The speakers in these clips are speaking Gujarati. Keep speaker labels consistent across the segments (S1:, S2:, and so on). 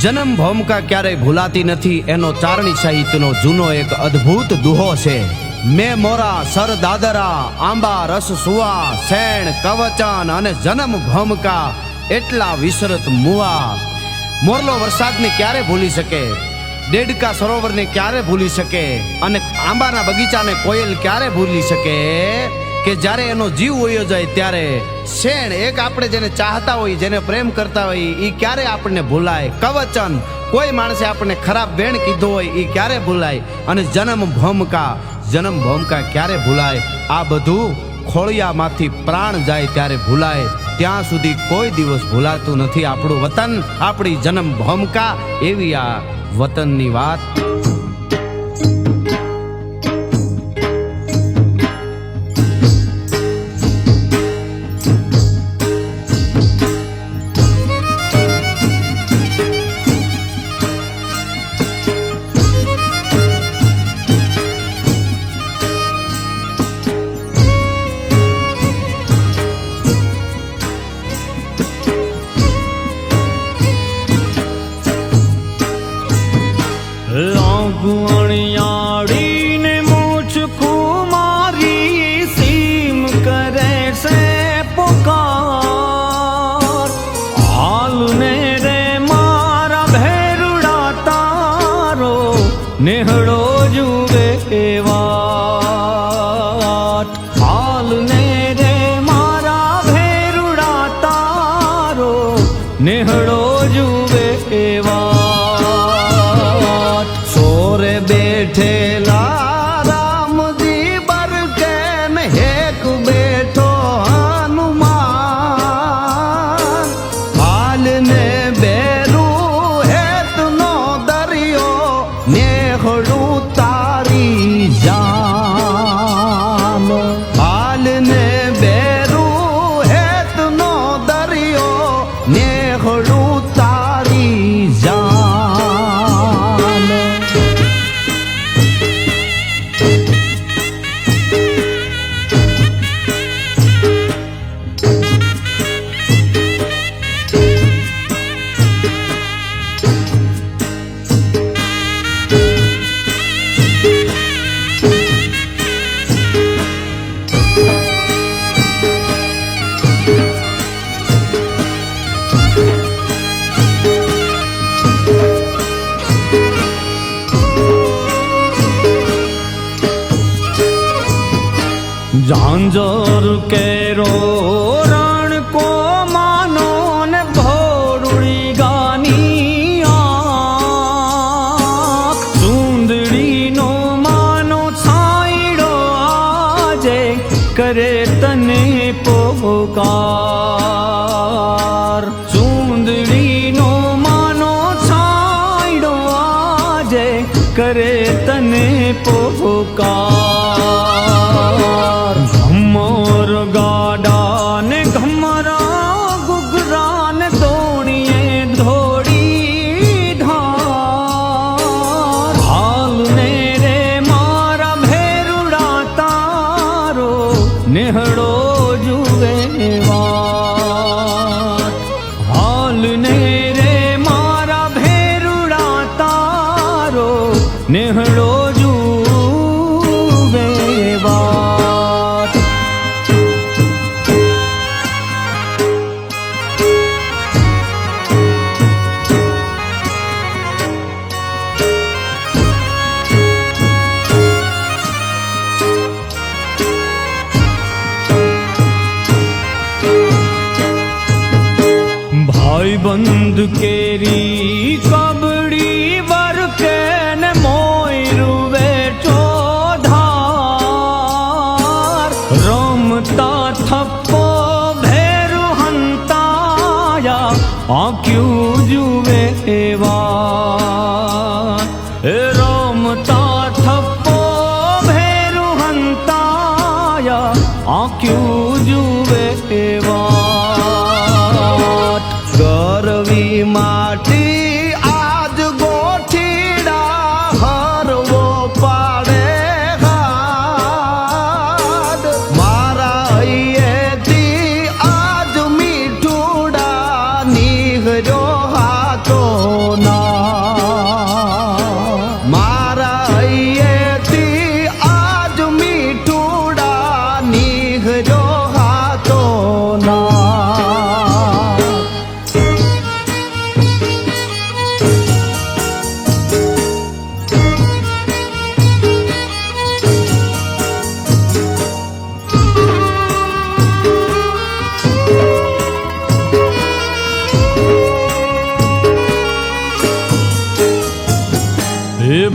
S1: જન્મ ભૌમકા ક્યારેય ભૂલાતી નથી, એનો ચારણી સાહિત્યનો જૂનો એક અદ્ભુત દુહો છે. મેં મોરા, સર દાદરા, આંબા, રસ સુવા, શેણ, કવચન અને જન્મ ભૌમકા એટલા વિસરત મુવા. મોરલો વરસાદને ક્યારે ભૂલી શકે? દેડકા સરોવરને ક્યારે ભૂલી શકે? અને આંબાના બગીચાને કોયલ ક્યારે ભૂલી શકે? કે જ્યારે એનો જીવ વયો જાય ત્યારે શેણ એક આપણે જેને ચાહતા હોય, જેને પ્રેમ કરતા હોય એ ક્યારે આપણને ભૂલાય? કવચન. કોઈ માણસે આપણને ખરાબ બેણ કીધો હોય એ ક્યારે ભૂલાય? અને જન્મ ભમકા. જન્મ ભમકા ક્યારે ભૂલાય? આ બધું ખોળિયામાંથી પ્રાણ જાય ત્યારે ભૂલાય. ત્યાં સુધી કોઈ દિવસ ભૂલાતું નથી આપણું વતન. આપણી જન્મ ભમકા. એવી આ વતનની વાત.
S2: थे অঞ্জরকে જુએ વાત બંધ કેરી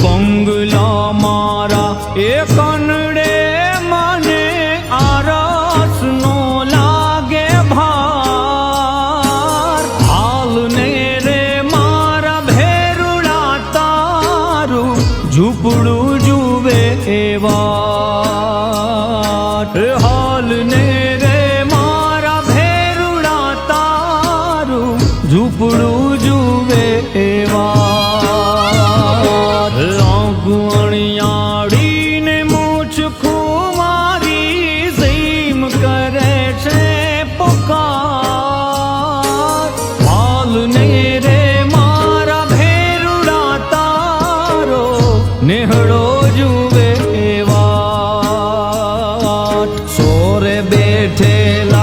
S2: বঙ্গলা মারা, এ কনড়ে মানে আরস নো লাগে ভার। হালনে রে মারা ভেরুড়া তারু, ঝুপড়ু জুবে এবার। হালনে রে মারা ভেরুড়া তারু, ঝুপড়ু জু de la